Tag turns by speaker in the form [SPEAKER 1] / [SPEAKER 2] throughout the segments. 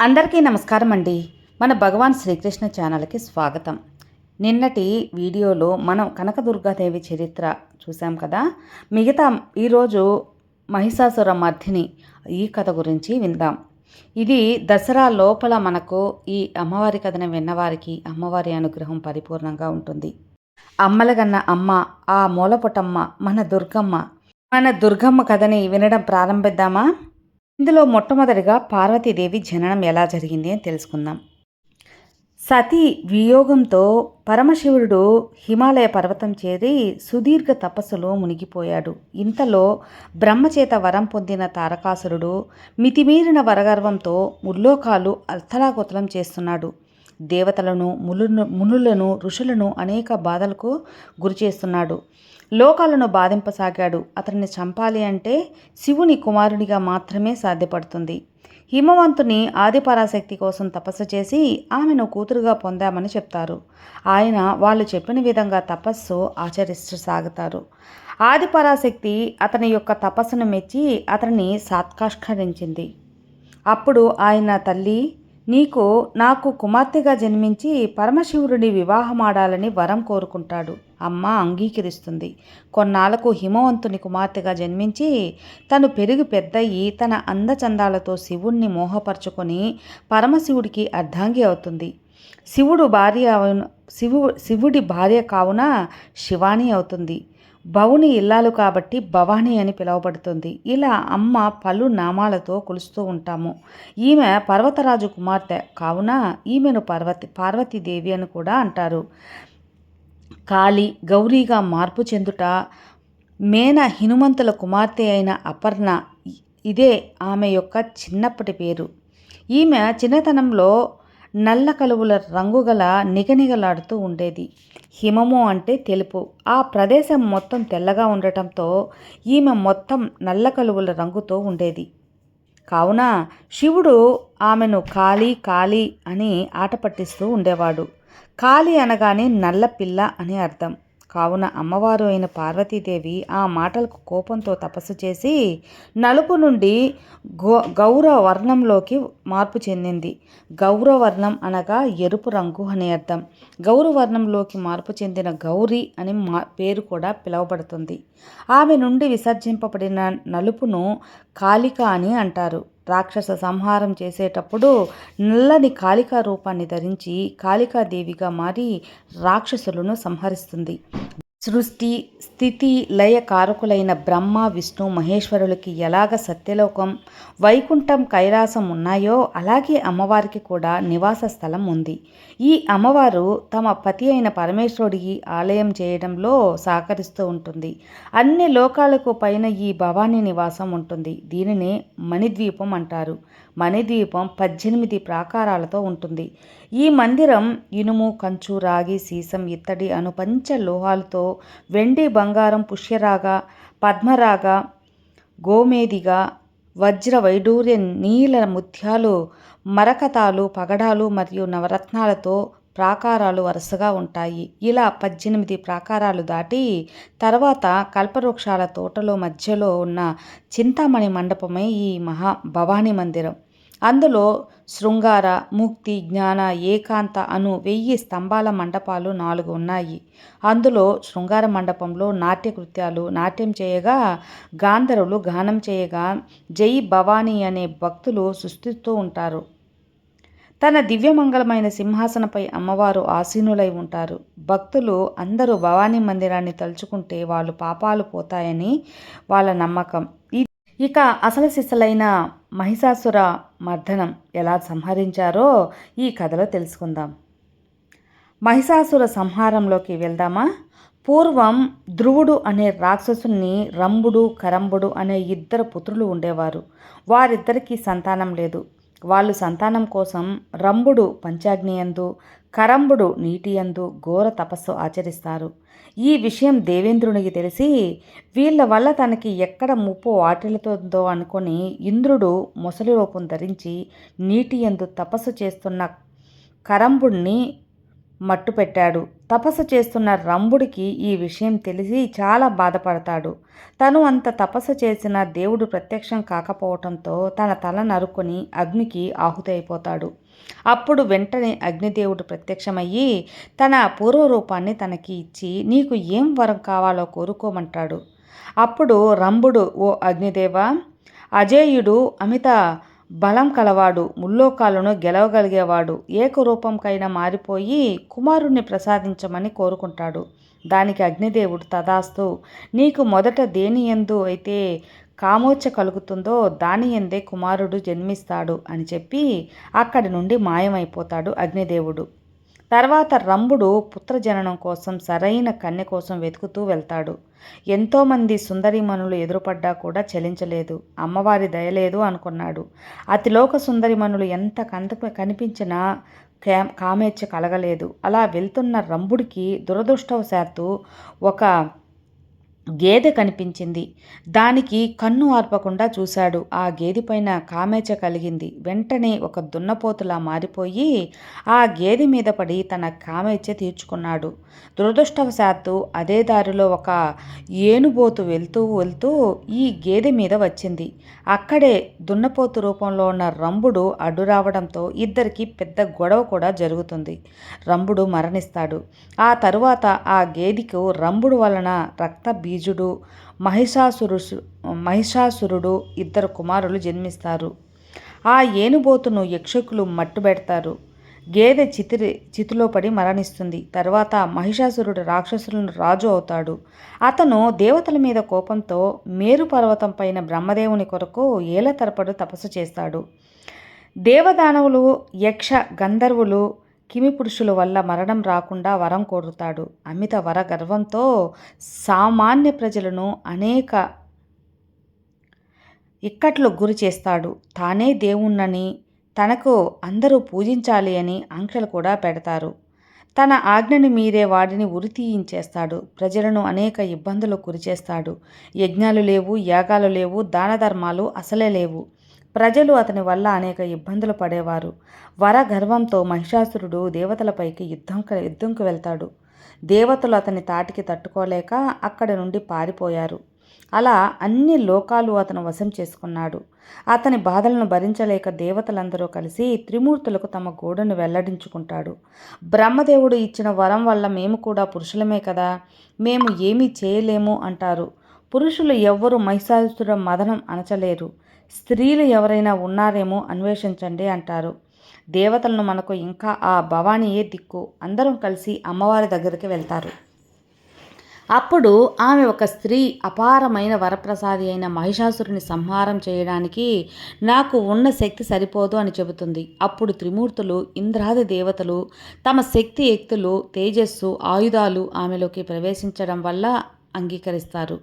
[SPEAKER 1] అందరికీ నమస్కారం అండి. మన భగవాన్ శ్రీకృష్ణ ఛానల్కి స్వాగతం. నిన్నటి వీడియోలో మనం కనకదుర్గాదేవి చరిత్ర చూసాం కదా. మిగతా ఈరోజు మహిషాసుర మర్ధిని ఈ కథ గురించి విందాం. ఇది దసరా లోపల మనకు ఈ అమ్మవారి కథను విన్నవారికి అమ్మవారి అనుగ్రహం పరిపూర్ణంగా ఉంటుంది. అమ్మలగన్న అమ్మ ఆ మూలపుటమ్మ మన దుర్గమ్మ. మన దుర్గమ్మ కథని వినడం ప్రారంభిద్దామా? ఇందులో మొట్టమొదటిగా పార్వతీదేవి జననం ఎలా జరిగింది అని తెలుసుకుందాం. సతీ వియోగంతో పరమశివుడు హిమాలయ పర్వతం చేరి సుదీర్ఘ తపస్సులో మునిగిపోయాడు. ఇంతలో బ్రహ్మచేత వరం పొందిన తారకాసురుడు మితిమీరిన వరగర్వంతో ముల్లోకాలు అర్థలాకుతలం చేస్తున్నాడు. దేవతలను ములు మునులను ఋషులను అనేక బాధలకు గురి చేస్తున్నాడు లోకాలను బాధింపసాగాడు. అతన్ని చంపాలి అంటే శివుని కుమారునిగా మాత్రమే సాధ్యపడుతుంది. హిమవంతుని ఆదిపరాశక్తి కోసం తపస్సు చేసి ఆమెను కూతురుగా పొందామని చెప్తారు. ఆయన వాళ్ళు చెప్పిన విధంగా తపస్సు ఆచరిస్తూ సాగుతారు. ఆదిపరాశక్తి అతని యొక్క తపస్సును మెచ్చి అతన్ని సాత్కాష్కరించింది. అప్పుడు ఆయన తల్లి నీకు నాకు కుమార్తెగా జన్మించి పరమశివుడిని వివాహమాడాలని వరం కోరుకుంటాడు. అమ్మ అంగీకరిస్తుంది. కొన్నాళ్ళకు హిమవంతుని కుమార్తెగా జన్మించి తను పెరిగి పెద్దయి తన అందచందాలతో శివుణ్ణి మోహపరుచుకొని పరమశివుడికి అర్ధాంగి అవుతుంది. శివుడు భార్య శివు శివుడి భార్య కావున శివాని అవుతుంది. భవుని ఇల్లాలు కాబట్టి భవాని అని పిలువబడుతుంది. ఇలా అమ్మ పలు నామాలతో కొలుస్తూ ఉంటాము. ఈమె పర్వతరాజు కుమార్తె కావున ఈమెను పార్వతి పార్వతీదేవి అని కూడా అంటారు. కాళి గౌరీగా మార్పు చెందుట మేన హనుమంతుల కుమార్తె అయిన అపర్ణ ఇదే ఆమె యొక్క చిన్నప్పటి పేరు. ఈమె చిన్నతనంలో నల్ల కలువుల రంగుగల నిగనిగలాడుతూ ఉండేది. హిమము అంటే తెలుపు. ఆ ప్రదేశం మొత్తం తెల్లగా ఉండటంతో ఈమె మొత్తం నల్ల కలువుల రంగుతో ఉండేది. కావున శివుడు ఆమెను కాళీ కాళీ అని ఆట పట్టిస్తూ ఉండేవాడు. కాళీ అనగానే నల్ల పిల్ల అని అర్థం. కావున అమ్మవారు అయిన పార్వతీదేవి ఆ మాటలకు కోపంతో తపస్సు చేసి నలుపు నుండి గో గౌరవర్ణంలోకి మార్పు చెందింది. గౌరవర్ణం అనగా ఎరుపు రంగు అని అర్థం. గౌరవర్ణంలోకి మార్పు చెందిన గౌరీ అని మా పేరు కూడా పిలువబడుతుంది. ఆమె నుండి విసర్జింపబడిన నలుపును కాళిక అని అంటారు. రాక్షస సంహారం చేసేటప్పుడు నల్లని కాళికా రూపాన్ని ధరించి కాళికాదేవిగా మారి రాక్షసులను సంహరిస్తుంది. సృష్టి స్థితి లయ కారకులైన బ్రహ్మ విష్ణు మహేశ్వరులకి ఎలాగ సత్యలోకం వైకుంఠం కైలాసం ఉన్నాయో అలాగే అమ్మవారికి కూడా నివాస స్థలం ఉంది. ఈ అమ్మవారు తమ పతి అయిన పరమేశ్వరుడికి ఆలయం చేయడంలో సహకరిస్తూ ఉంటుంది. అన్ని లోకాలకు పైన ఈ భవానీ నివాసం ఉంటుంది. దీనిని మణిద్వీపం అంటారు. మణిద్వీపం పద్దెనిమిది ప్రాకారాలతో ఉంటుంది. ఈ మందిరం ఇనుము కంచు రాగి సీసం ఇత్తడి అను పంచ లోహాలతో వెండి బంగారం పుష్యరాగ పద్మరాగ గోమేదిగా వజ్ర వైడూర్య నీల ముత్యాలు మరకతాలు పగడాలు మరియు నవరత్నాలతో ప్రాకారాలు వరుసగా ఉంటాయి. ఇలా పద్దెనిమిది ప్రాకారాలు దాటి తర్వాత కల్పవృక్షాల తోటలో మధ్యలో ఉన్న చింతామణి మండపమే ఈ మహా భవానీ మందిరం. అందులో శృంగార ముక్తి జ్ఞాన ఏకాంత అను వెయ్యి స్తంభాల మండపాలు నాలుగు ఉన్నాయి. అందులో శృంగార మండపంలో నాట్యకృత్యాలు నాట్యం చేయగా గాంధర్వులు గానం చేయగా జై భవానీ అనే భక్తులు సృష్టిస్తూ ఉంటారు. తన దివ్యమంగళమైన సింహాసనపై అమ్మవారు ఆసీనులై ఉంటారు. భక్తులు అందరూ భవానీ మందిరాన్ని తలుచుకుంటే వాళ్ళు పాపాలు పోతాయని వాళ్ళ నమ్మకం. ఇక అసలు సిసలైన మహిషాసుర మర్దనం ఎలా సంహరించారో ఈ కథలో తెలుసుకుందాం. మహిషాసుర సంహారంలోకి వెళ్దామా? పూర్వం ధ్రువుడు అనే రాక్షసుని రంభుడు కరంబుడు అనే ఇద్దరు పుత్రులు ఉండేవారు. వారిద్దరికీ సంతానం లేదు. వాళ్ళు సంతానం కోసం రంభుడు పంచాగ్నియందు కరంబుడు నీటియందు ఘోర తపస్సు ఆచరిస్తారు. ఈ విషయం దేవేంద్రునికి తెలిసి వీళ్ళ వల్ల తనకి ఎక్కడ ముప్పు వాటిల్లుతుందో అనుకొని ఇంద్రుడు మొసలి రూపం ధరించి నీటి ఎందు తపస్సు చేస్తున్న కరంబుడిని మట్టుపెట్టాడు. తపస్సు చేస్తున్న రంభుడికి ఈ విషయం తెలిసి చాలా బాధపడతాడు. తను అంత తపస్సు చేసిన దేవుడు ప్రత్యక్షం కాకపోవటంతో తన తల నరుకొని అగ్నికి ఆహుతి అయిపోతాడు అప్పుడు వెంటనే అగ్నిదేవుడు ప్రత్యక్షమయ్యి తన పూర్వ రూపాన్ని తనకి ఇచ్చి నీకు ఏం వరం కావాలో కోరుకోమంటాడు. అప్పుడు రంభుడు ఓ అగ్నిదేవ అజేయుడు అమిత బలం కలవాడు ముల్లోకాలను గెలవగలిగేవాడు ఏకరూపంకైనా మారిపోయి కుమారుణ్ణి ప్రసాదించమని కోరుకుంటాడు. దానికి అగ్నిదేవుడు తదాస్తు నీకు మొదట దేని ఎందు అయితే కామోచ్చ కలుగుతుందో దాని ఎందే కుమారుడు జన్మిస్తాడు అని చెప్పి అక్కడి నుండి మాయమైపోతాడు అగ్నిదేవుడు. తర్వాత రంభుడు పుత్రజననం కోసం సరైన కన్య కోసం వెతుకుతూ వెళ్తాడు. ఎంతోమంది సుందరిమణులు ఎదురుపడ్డా కూడా చలించలేదు. అమ్మవారి దయలేదు అనుకున్నాడు. అతిలోక సుందరిమణులు ఎంత కంత కనిపించినా కామేచ్ఛ కలగలేదు. అలా వెళ్తున్న రంభుడికి దురదృష్టవశాత్తు ఒక గేదె కనిపించింది. దానికి కన్ను ఆర్పకుండా చూశాడు. ఆ గేదె పైన కామేచ కలిగింది. వెంటనే ఒక దున్నపోతులా మారిపోయి ఆ గేదె మీద పడి తన కామేచ తీర్చుకున్నాడు. దురదృష్టవశాత్తు అదే దారిలో ఒక ఏనుబోతు వెళ్తూ వెళ్తూ ఈ గేదె మీద వచ్చింది. అక్కడే దున్నపోతు రూపంలో ఉన్న రంభుడు అడ్డు రావడంతో ఇద్దరికి పెద్ద గొడవ కూడా జరుగుతుంది. రంభుడు మరణిస్తాడు. ఆ తరువాత ఆ గేదెకు రంభుడు వలన రక్త బీజుడు మహిషాసురు మహిషాసురుడు ఇద్దరు కుమారులు జన్మిస్తారు. ఆ ఏనుబోతును యక్షకులు మట్టుబెడతారు గేదె చితిరి చితిలో పడి మరణిస్తుంది. తర్వాత మహిషాసురుడు రాక్షసులను రాజు అవుతాడు. అతను దేవతల మీద కోపంతో మేరు పర్వతం పైన బ్రహ్మదేవుని కొరకు ఏల తరపడు తపస్సు చేస్తాడు. దేవదానవులు యక్ష గంధర్వులు కిమి పురుషుల వల్ల మరణం రాకుండా వరం కోరుతాడు. అమిత వర గర్వంతో సామాన్య ప్రజలను అనేక ఇక్కట్లు గురి చేస్తాడు. తానే దేవుణ్ణని తనకు అందరూ పూజించాలి అని ఆంక్షలు కూడా పెడతారు. తన ఆజ్ఞని మీరే వాడిని ఉరి తీయించేస్తాడు. ప్రజలను అనేక ఇబ్బందులు గురిచేస్తాడు యజ్ఞాలు లేవు యాగాలు లేవు దాన ధర్మాలు అసలే లేవు. ప్రజలు అతని వల్ల అనేక ఇబ్బందులు పడేవారు. వర గర్వంతో మహిషాసురుడు దేవతలపైకి యుద్ధం యుద్ధంకు వెళ్తాడు. దేవతలు అతని తాటికి తట్టుకోలేక అక్కడి నుండి పారిపోయారు. అలా అన్ని లోకాలు అతను వశం చేసుకున్నాడు. అతని బాధలను భరించలేక దేవతలందరూ కలిసి త్రిమూర్తులకు తమ గోడను వెల్లడించుకుంటాడు. బ్రహ్మదేవుడు ఇచ్చిన వరం వల్ల మేము కూడా పురుషులమే కదా మేము ఏమీ చేయలేము అంటారు. పురుషులు ఎవ్వరూ మహిషాసుర మదనం అనచలేరు. స్త్రీలు ఎవరైనా ఉన్నారేమో అన్వేషించండి అంటారు. దేవతలను మనకు ఇంకా ఆ భవానీయే దిక్కు. అందరం కలిసి అమ్మవారి దగ్గరికి వెళ్తారు. అప్పుడు ఆమె ఒక స్త్రీ అపారమైన వరప్రసాది అయిన మహిషాసురుని సంహారం చేయడానికి నాకు ఉన్న శక్తి సరిపోదు అని చెబుతుంది. అప్పుడు త్రిమూర్తులు ఇంద్రాది దేవతలు తమ శక్తి ఎక్తులు తేజస్సు ఆయుధాలు ఆమెలోకి ప్రవేశించడం వల్ల అంగీకరిస్తారు.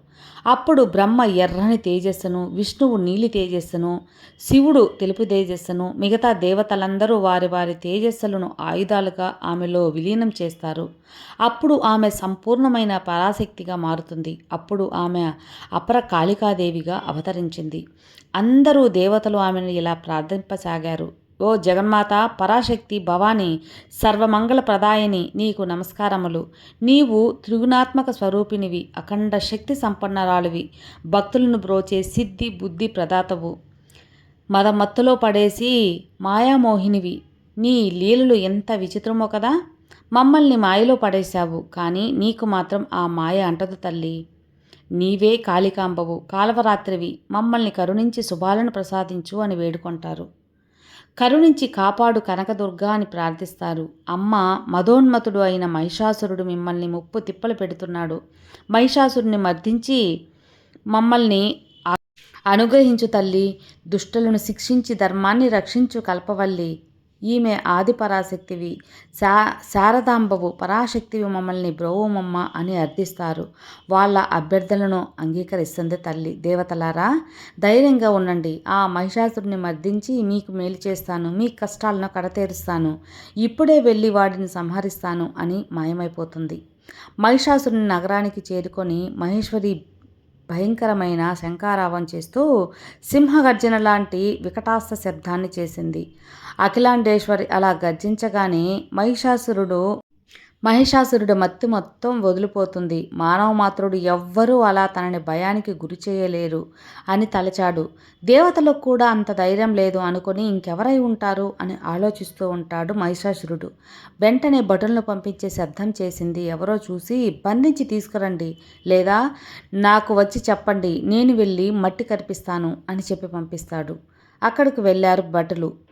[SPEAKER 1] అప్పుడు బ్రహ్మ ఎర్రని తేజస్సును విష్ణువు నీలి తేజస్సును శివుడు తెలుపు తేజస్సును మిగతా దేవతలందరూ వారి వారి తేజస్సులను ఆయుధాలుగా ఆమెలో విలీనం చేస్తారు. అప్పుడు ఆమె సంపూర్ణమైన పరాశక్తిగా మారుతుంది. అప్పుడు ఆమె అపర కాళికాదేవిగా అవతరించింది. అందరూ దేవతలు ఆమెను ఇలా ప్రార్థింపసాగారు. ఓ జగన్మాత పరాశక్తి భవాని సర్వమంగళ ప్రదాయని నీకు నమస్కారములు. నీవు త్రిగుణాత్మక స్వరూపినివి అఖండ శక్తి సంపన్నరాలువి. భక్తులను బ్రోచే సిద్ధి బుద్ధి ప్రదాతవు. మదమత్తులో పడేసి మాయామోహినివి. నీ లీలలు ఎంత విచిత్రమో కదా! మమ్మల్ని మాయలో పడేశావు కానీ నీకు మాత్రం ఆ మాయ అంటదు తల్లి. నీవే కాళికాంబవు కాలవరాత్రివి. మమ్మల్ని కరుణించి శుభాలను ప్రసాదించు అని వేడుకుంటారు. కరుణించి కాపాడు కనకదుర్గా అని ప్రార్థిస్తారు. అమ్మ మదోన్మతుడు అయిన మహిషాసురుడు మిమ్మల్ని ముప్పు తిప్పలు పెడుతున్నాడు. మహిషాసురుని మర్దించి మమ్మల్ని అనుగ్రహించు తల్లి. దుష్టులను శిక్షించి ధర్మాన్ని రక్షించు కల్పవల్లి. ఈమె ఆది పరాశక్తివి శా శారదాంబవు పరాశక్తివి మమ్మల్ని బ్రోవమమ్మ అని అర్థిస్తారు. వాళ్ళ అభ్యర్థనలను అంగీకరిస్తుంది తల్లి. దేవతలారా ధైర్యంగా ఉండండి. ఆ మహిషాసుడిని మర్దించి మీకు మేలు చేస్తాను. మీ కష్టాలను కడతేరుస్తాను. ఇప్పుడే వెళ్ళి వాడిని సంహరిస్తాను అని మాయమైపోతుంది. మహిషాసురుని నగరానికి చేరుకొని మహేశ్వరి భయంకరమైన శంకారావం చేస్తూ సింహగర్జన లాంటి వికటాస్త శబ్దాన్ని చేసింది. అఖిలాండేశ్వరి అలా గర్జించగానే మహిషాసురుడు మహిషాసురుడి మత్తి మొత్తం వదిలిపోతుంది. మానవ మాత్రుడు ఎవ్వరూ అలా తనని భయానికి గురి చేయలేరు అని తలచాడు. దేవతలకు కూడా అంత ధైర్యం లేదు అనుకుని ఇంకెవరై ఉంటారు అని ఆలోచిస్తూ ఉంటాడు మహిషాసురుడు. వెంటనే భటులను పంపించే శబ్దం చేసింది. ఎవరో చూసి బంధించి తీసుకురండి లేదా నాకు వచ్చి చెప్పండి. నేను వెళ్ళి మట్టి కరిపిస్తాను అని చెప్పి పంపిస్తాడు. అక్కడికి వెళ్ళారు భటులు.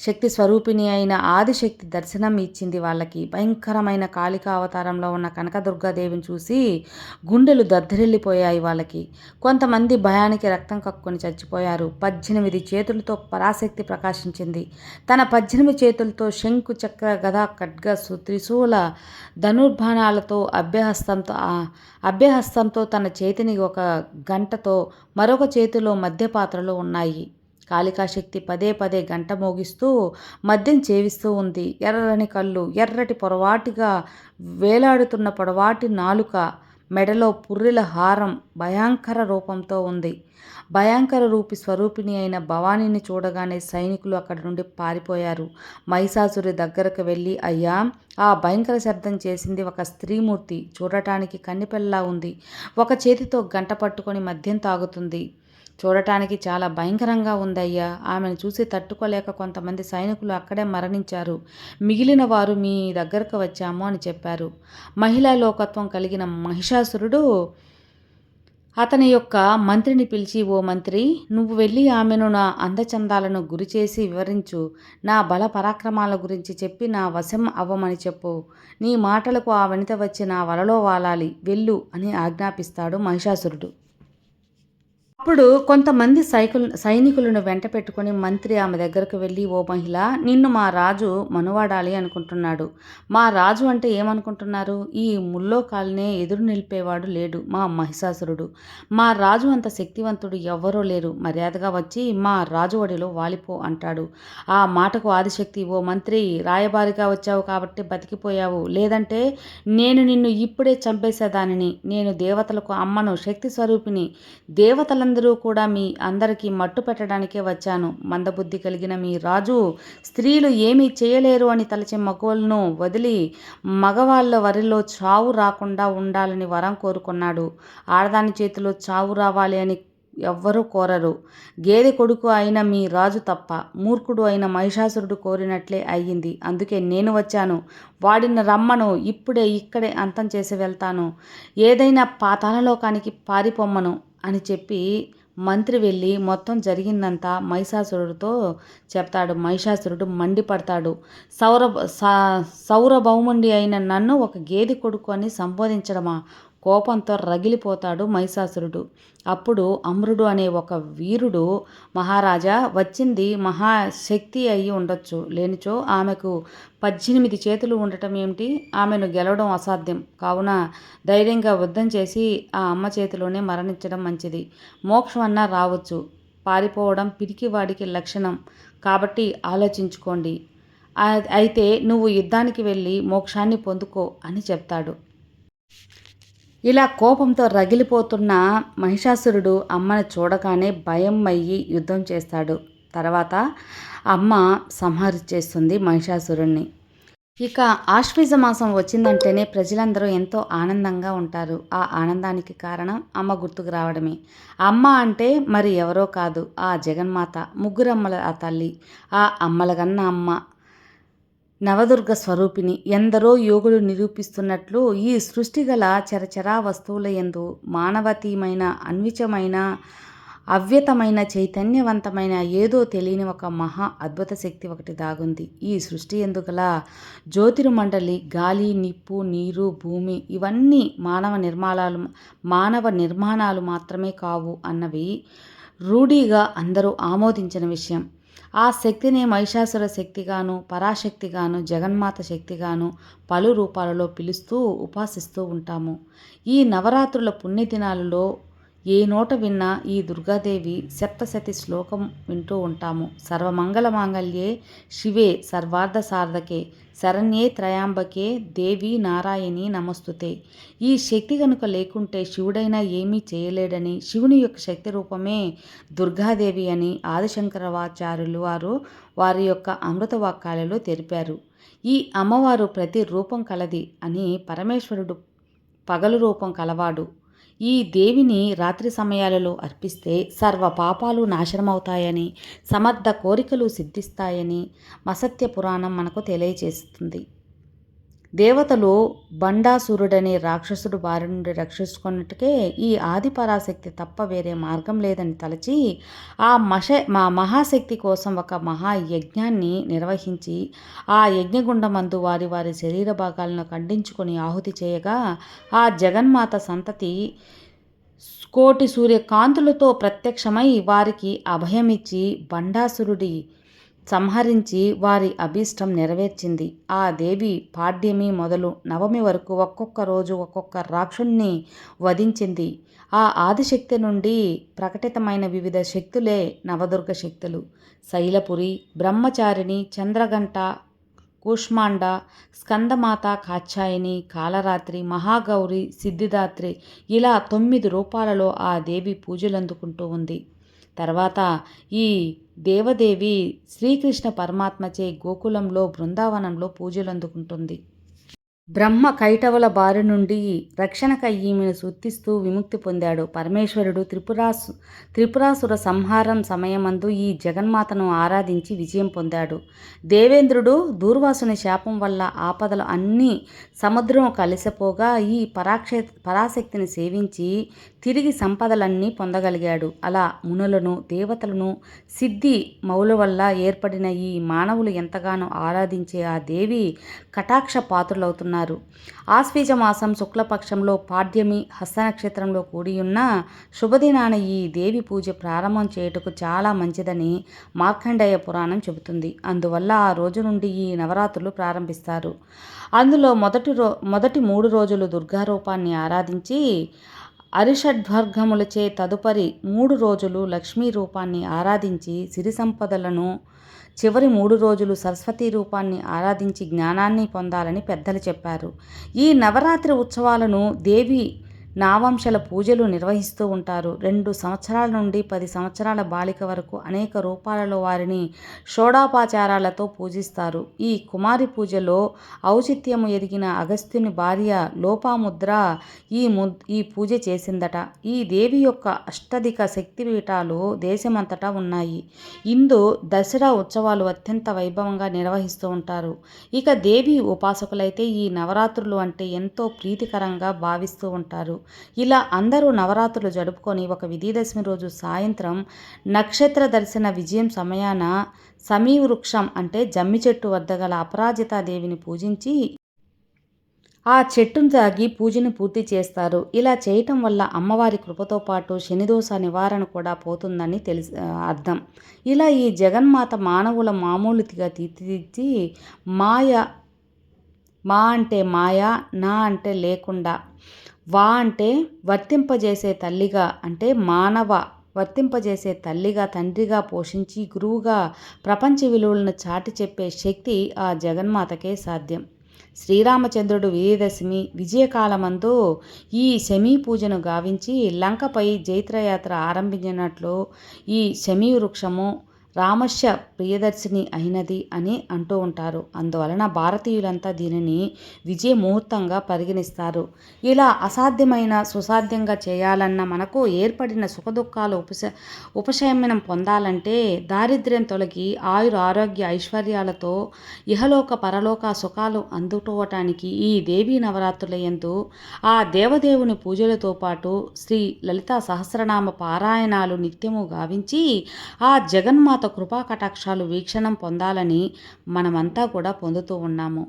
[SPEAKER 1] శక్తి స్వరూపిణి అయిన ఆదిశక్తి దర్శనం ఇచ్చింది వాళ్ళకి. భయంకరమైన కాళికా అవతారంలో ఉన్న కనకదుర్గాదేవిని చూసి గుండెలు దద్దరిల్లిపోయాయి వాళ్ళకి. కొంతమంది భయానికి రక్తం కక్కుని చచ్చిపోయారు. పద్దెనిమిది చేతులతో పరాశక్తి ప్రకాశించింది. తన పద్దెనిమిది చేతులతో శంకు చక్ర గద ఖడ్గ సు- త్రిశూల ధనుర్బాణాలతో అభ్యహస్తంతో అభ్యహస్తంతో తన చేతిని ఒక గంటతో మరొక చేతిలో మధ్య పాత్రలో ఉన్నాయి. కాళికాశక్తి పదే పదే గంట మోగిస్తూ మద్యం చేవిస్తూ ఉంది. ఎర్రని కళ్ళు ఎర్రటి పొరవాటిగా వేలాడుతున్న పొడవాటి నాలుక మెడలో పుర్రెల హారం భయంకర రూపంతో ఉంది. భయంకర రూపి స్వరూపిణి అయిన భవానీని చూడగానే సైనికులు అక్కడి నుండి పారిపోయారు. మహిషాసురి దగ్గరకు వెళ్ళి అయ్యా ఆ భయంకర శబ్దం చేసింది ఒక స్త్రీమూర్తి. చూడటానికి కన్నిపెల్లా ఉంది. ఒక చేతితో గంట పట్టుకొని మద్యం తాగుతుంది. చూడటానికి చాలా భయంకరంగా ఉందయ్యా. ఆమెను చూసి తట్టుకోలేక కొంతమంది సైనికులు అక్కడే మరణించారు. మిగిలిన వారు మీ దగ్గరకు వచ్చాము అని చెప్పారు. మహిళా లోకత్వం కలిగిన మహిషాసురుడు అతని యొక్క మంత్రిని పిలిచి ఓ మంత్రి నువ్వు వెళ్ళి ఆమెను నా అందచందాలను గురిచేసి వివరించు. నా బల పరాక్రమాల గురించి చెప్పి నా వశం అవ్వమని చెప్పు. నీ మాటలకు ఆ వనిత వచ్చి నా వలలో వాలాలి. వెళ్ళు అని ఆజ్ఞాపిస్తాడు మహిషాసురుడు. అప్పుడు కొంతమంది సైకుల్ సైనికులను వెంట పెట్టుకుని మంత్రి ఆమె దగ్గరకు వెళ్ళి ఓ మహిళ నిన్ను మా రాజు మనువాడాలి అనుకుంటున్నాడు. మా రాజు అంటే ఏమనుకుంటున్నారు? ఈ ముల్లోకాలనే ఎదురు నిలిపేవాడు లేడు మా మహిషాసురుడు. మా రాజు అంత శక్తివంతుడు ఎవ్వరూ లేరు. మర్యాదగా వచ్చి మా రాజు ఒడిలో వాలిపో అంటాడు. ఆ మాటకు ఆదిశక్తి ఓ మంత్రి రాయబారిగా వచ్చావు కాబట్టి బతికిపోయావు. లేదంటే నేను నిన్ను ఇప్పుడే చంపేసేదానిని. నేను దేవతలకు అమ్మను శక్తి స్వరూపిణి. దేవతలందరూ కూడా మీ అందరికీ మట్టు పెట్టడానికే వచ్చాను. మందబుద్ధి కలిగిన మీ రాజు స్త్రీలు ఏమీ చేయలేరు అని తలచే మగవాళ్ళను వదిలి మగవాళ్ళ వరిలో చావు రాకుండా ఉండాలని వరం కోరుకున్నాడు. ఆడదాని చేతిలో చావు రావాలి అని ఎవ్వరూ కోరరు. గేదె కొడుకు అయిన మీ రాజు తప్ప మూర్ఖుడు అయిన మహిషాసురుడు కోరినట్లే అయ్యింది. అందుకే నేను వచ్చాను. వాడిని రమ్మను. ఇప్పుడే ఇక్కడే అంతం చేసి వెళ్తాను. ఏదైనా పాతాళలోకానికి పారిపోమ్మను. అని చెప్పి మంత్రి వెళ్ళి మొత్తం జరిగిందంతా మహిషాసురుడితో చెప్తాడు. మహిషాసురుడు మండిపడతాడు. సౌర స- సౌరభౌముండి అయిన నన్ను ఒక గేదె కొడుకు అని సంబోధించడమా? కోపంతో రగిలిపోతాడు మహిషాసురుడు. అప్పుడు అమరుడు అనే ఒక వీరుడు మహారాజా వచ్చింది మహాశక్తి అయి ఉండొచ్చు. లేనిచో ఆమెకు పద్దెనిమిది చేతులు ఉండటం ఏమిటి? ఆమెను గెలవడం అసాధ్యం. కావున ధైర్యంగా యుద్ధం చేసి ఆ అమ్మ చేతిలోనే మరణించడం మంచిది. మోక్షం అన్నా రావచ్చు. పారిపోవడం పిరికివాడికి లక్షణం. కాబట్టి ఆలోచించుకోండి. అయితే నువ్వు యుద్ధానికి వెళ్ళి మోక్షాన్ని పొందుకో అని చెప్తాడు. ఇలా కోపంతో రగిలిపోతున్న మహిషాసురుడు అమ్మను చూడగానే భయం అయ్యి యుద్ధం చేస్తాడు. తర్వాత అమ్మ సంహరించేస్తుంది మహిషాసురుణ్ణి. ఇక ఆశ్వీజ మాసం వచ్చిందంటేనే ప్రజలందరూ ఎంతో ఆనందంగా ఉంటారు. ఆ ఆనందానికి కారణం అమ్మ గుర్తుకు రావడమే. అమ్మ అంటే మరి ఎవరో కాదు. ఆ జగన్మాత ముగ్గురమ్మల ఆ తల్లి ఆ అమ్మలగన్న అమ్మ. నవదుర్గ స్వరూపిణి. ఎందరో యోగులు నిరూపిస్తున్నట్లు ఈ సృష్టి గల చరచరా వస్తువుల ఎందు మానవతీయమైన అన్విచమైన అవ్యతమైన చైతన్యవంతమైన ఏదో తెలియని ఒక మహా అద్భుత శక్తి ఒకటి దాగుంది. ఈ సృష్టి ఎందుగల జ్యోతిర్మండలి గాలి నిప్పు నీరు భూమి ఇవన్నీ మానవ నిర్మాణాలు మానవ నిర్మాణాలు మాత్రమే కావు అన్నవి రూఢీగా అందరూ ఆమోదించిన విషయం. ఆ శక్తిని మహిషాసుర శక్తిగాను పరాశక్తిగాను జగన్మాత శక్తిగాను పలు రూపాలలో పిలుస్తూ ఉపాసిస్తూ ఉంటాము. ఈ నవరాత్రుల పుణ్యదినాలలో ఏ నోట విన్నా ఈ దుర్గాదేవి సప్తశతి శ్లోకం వింటూ ఉంటాము. సర్వమంగళ మాంగళ్యే శివే సర్వార్థ సార్థకే శరణ్యే త్రయాంబకే దేవి నారాయణి నమస్తుతే. ఈ శక్తి కనుక లేకుంటే శివుడైనా ఏమీ చేయలేడని శివుని యొక్క శక్తి రూపమే దుర్గాదేవి అని ఆదిశంకరాచార్యులు వారు వారి యొక్క అమృత వాక్యాలలో తెలిపారు. ఈ అమ్మవారు ప్రతి రూపం కలది అని పరమేశ్వరుడు పగలు రూపం కలవాడు. ఈ దేవిని రాత్రి సమయాలలో అర్పిస్తే సర్వ పాపాలు నాశనమవుతాయని సమర్థ కోరికలు సిద్ధిస్తాయని మసత్య పురాణం మనకు తెలియజేస్తుంది. దేవతలు బండాసురుడనే రాక్షసుడు బారి నుండి రక్షించుకున్నట్టుకే ఈ ఆదిపరాశక్తి తప్ప వేరే మార్గం లేదని తలచి ఆ మష మా మహాశక్తి కోసం ఒక మహాయజ్ఞాన్ని నిర్వహించి ఆ యజ్ఞగుండమందు వారి వారి శరీర భాగాలను ఖండించుకొని ఆహుతి చేయగా ఆ జగన్మాత సంతతి కోటి సూర్యకాంతులతో ప్రత్యక్షమై వారికి అభయమిచ్చి బండాసురుడి సంహరించి వారి అభీష్టం నెరవేర్చింది. ఆ దేవి పాడ్యమి మొదలు నవమి వరకు ఒక్కొక్క రోజు ఒక్కొక్క రాక్షుణ్ణి వధించింది. ఆ ఆదిశక్తి నుండి ప్రకటితమైన వివిధ శక్తులే నవదుర్గ శక్తులు. శైలపురి బ్రహ్మచారిణి చంద్రగంట కూష్మాండ స్కందమాత కాచ్యాయని కాలరాత్రి మహాగౌరి సిద్ధిదాత్రి ఇలా తొమ్మిది రూపాలలో ఆ దేవి పూజలందుకుంటూ ఉంది. తర్వాత ఈ దేవదేవి శ్రీకృష్ణ పరమాత్మచే గోకులంలో బృందావనంలో పూజలు అందుకుంటుంది బ్రహ్మ కైటవుల బారి నుండి రక్షణకై ఈమెను సూత్తిస్తూ విముక్తి పొందాడు. పరమేశ్వరుడు త్రిపురాసు త్రిపురాసుర సంహారం సమయమందు ఈ జగన్మాతను ఆరాధించి విజయం పొందాడు. దేవేంద్రుడు దూర్వాసుని శాపం వల్ల ఆపదలు అన్నీ సముద్రం కలిసిపోగా ఈ పరాక్ష పరాశక్తిని సేవించి తిరిగి సంపదలన్నీ పొందగలిగాడు. అలా మునులను దేవతలను సిద్ధి మౌల వల్ల ఏర్పడిన ఈ మానవులు ఎంతగానో ఆరాధించే ఆ దేవి కటాక్ష పాత్రులవుతున్నారు. ఆశ్వీజ మాసం శుక్లపక్షంలో పాడ్యమి హస్తనక్షత్రంలో కూడి ఉన్న శుభదినాన ఈ దేవి పూజ ప్రారంభం చేయుటకు చాలా మంచిదని మార్కండేయ పురాణం చెబుతుంది. అందువల్ల ఆ రోజు నుండి ఈ నవరాత్రులు ప్రారంభిస్తారు. అందులో మొదటి రో మొదటి మూడు రోజులు దుర్గారూపాన్ని ఆరాధించి అరిషడ్వర్గములచే తదుపరి మూడు రోజులు లక్ష్మీ రూపాన్ని ఆరాధించి సిరి సంపదలను చివరి మూడు రోజులు సరస్వతి రూపాన్ని ఆరాధించి జ్ఞానాన్ని పొందాలని పెద్దలు చెప్పారు. ఈ నవరాత్రి ఉత్సవాలను దేవి నావంశల పూజలు నిర్వహిస్తూ ఉంటారు. రెండు సంవత్సరాల నుండి పది సంవత్సరాల బాలిక వరకు అనేక రూపాలలో వారిని షోడాపాచారాలతో పూజిస్తారు. ఈ కుమారి పూజలో ఔచిత్యము ఎదిగిన అగస్త్యుని భార్య లోపాముద్ర ఈ ము ఈ పూజ చేసిందట. ఈ దేవి యొక్క అష్టధిక శక్తిపీఠాలు దేశమంతటా ఉన్నాయి. ఇందు దసరా ఉత్సవాలు అత్యంత వైభవంగా నిర్వహిస్తూ ఉంటారు. ఇక దేవి ఉపాసకులైతే ఈ నవరాత్రులు అంటే ఎంతో ప్రీతికరంగా భావిస్తూ ఉంటారు. ఇలా అందరూ నవరాత్రులు జరుపుకొని ఒక విజయదశమి రోజు సాయంత్రం నక్షత్ర దర్శన విజయం సమయాన సమీ వృక్షం అంటే జమ్మి చెట్టు వద్ద గల అపరాజితాదేవిని పూజించి ఆ చెట్టును తాగి పూజను పూర్తి చేస్తారు. ఇలా చేయటం వల్ల అమ్మవారి కృపతో పాటు శనిదోష నివారణ కూడా పోతుందని తెలిసి అర్థం. ఇలా ఈ జగన్మాత మానవుల మామూలుగా తీర్చిదిద్ది మాయ మా అంటే మాయ నా అంటే లేకుండా వా అంటే వర్తింపజేసే తల్లిగా అంటే మానవ వర్తింపజేసే తల్లిగా తండ్రిగా పోషించి గురువుగా ప్రపంచ విలువలను చాటి చెప్పే శక్తి ఆ జగన్మాతకే సాధ్యం. శ్రీరామచంద్రుడు విజయదశమి విజయకాలమందు ఈ శమీ పూజను గావించి లంకపై జైత్రయాత్ర ఆరంభించినట్లు ఈ శమీ వృక్షము రామశ్య ప్రియదర్శిని అయినది అని అంటూ ఉంటారు. అందువలన భారతీయులంతా దీనిని విజయ ముహూర్తంగా పరిగణిస్తారు. ఇలా అసాధ్యమైన సుసాధ్యంగా చేయాలన్న మనకు ఏర్పడిన సుఖదుఖాలు ఉపశ ఉపశమనం పొందాలంటే దారిద్ర్యం తొలగి ఆయుర ఆరోగ్య ఐశ్వర్యాలతో ఇహలోక పరలోక సుఖాలు అందుకోవటానికి ఈ దేవీ నవరాత్రుల ఆ దేవదేవుని పూజలతో పాటు శ్రీ లలితా సహస్రనామ పారాయణాలు నిత్యము గావించి ఆ జగన్మాత కృపా కటాక్షాలు వీక్షణం పొందాలని మనమంతా కూడా పొందుతూ ఉన్నాము.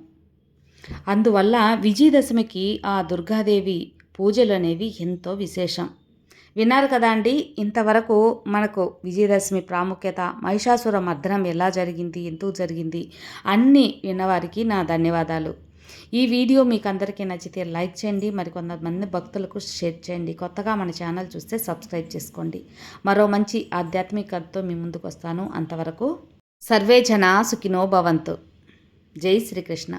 [SPEAKER 1] అందువల్ల విజయదశమికి ఆ దుర్గాదేవి పూజలు అనేవి ఎంతో విశేషం. విన్నారు కదా అండి ఇంతవరకు మనకు విజయదశమి ప్రాముఖ్యత మహిషాసుర మర్దనం ఎలా జరిగింది ఎందుకు జరిగింది అన్నీ విన్నవారికి నా ధన్యవాదాలు. ఈ వీడియో మీకు అందరికీ నచ్చితే లైక్ చేయండి మరి కొంతమంది భక్తులకు షేర్ చేయండి. కొత్తగా మన ఛానల్ చూస్తే సబ్స్క్రైబ్ చేసుకోండి. మరో మంచి ఆధ్యాత్మికతతో మీ ముందుకు వస్తాను అంతవరకు సర్వే జన సుఖినో భవంతు. జై శ్రీకృష్ణ.